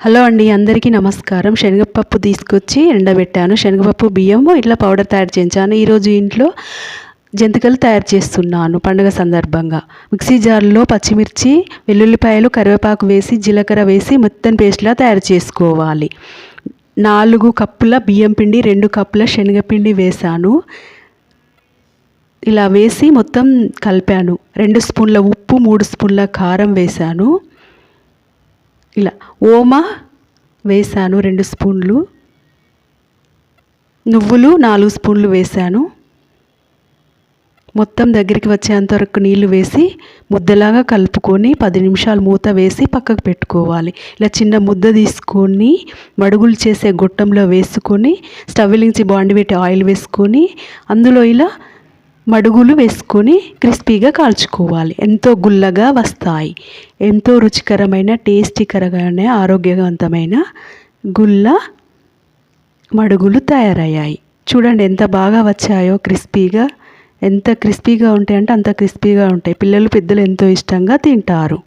Hello అండి అందరికీ నమస్కారం. శనగపప్పు తీసుకొచ్చి ఎండబెట్టాను. శనగపప్పు బియ్యము ఇట్లా పౌడర్ తయారు చేయించాను. ఈరోజు ఇంట్లో జంతికలు తయారు చేస్తున్నాను పండుగ సందర్భంగా. మిక్సీ జార్లో పచ్చిమిర్చి వెల్లుల్లిపాయలు కరివేపాకు వేసి జీలకర్ర వేసి మొత్తం పేస్ట్లా తయారు చేసుకోవాలి. నాలుగు కప్పుల బియ్యం పిండి రెండు కప్పుల శనగపిండి వేసాను. ఇలా వేసి మొత్తం కలిపాను. రెండు స్పూన్ల ఉప్పు మూడు స్పూన్ల కారం వేసాను. ఇలా ఓమా వేసాను రెండు స్పూన్లు. నువ్వులు నాలుగు స్పూన్లు వేసాను మొత్తం దగ్గరికి వచ్చేంత వరకు నీళ్ళు వేసి ముద్దలాగా కలుపుకొని పది నిమిషాలు మూత వేసి పక్కకు పెట్టుకోవాలి. ఇలా చిన్న ముద్ద తీసుకొని మడుగులు చేసే గొట్టంలో వేసుకొని స్టవ్లించి బాండి పెట్టి ఆయిల్ వేసుకొని అందులో ఇలా మడుగులు వేసుకొని క్రిస్పీగా కాల్చుకోవాలి. ఎంతో గుల్లగా వస్తాయి. ఎంతో రుచికరమైన టేస్టీకరమైన ఆరోగ్యవంతమైన గుల్ల మడుగులు తయారయ్యాయి. చూడండి ఎంత బాగా వచ్చాయో క్రిస్పీగా. ఎంత క్రిస్పీగా ఉంటాయంటే అంత క్రిస్పీగా ఉంటాయి. పిల్లలు పెద్దలు ఎంతో ఇష్టంగా తింటారు.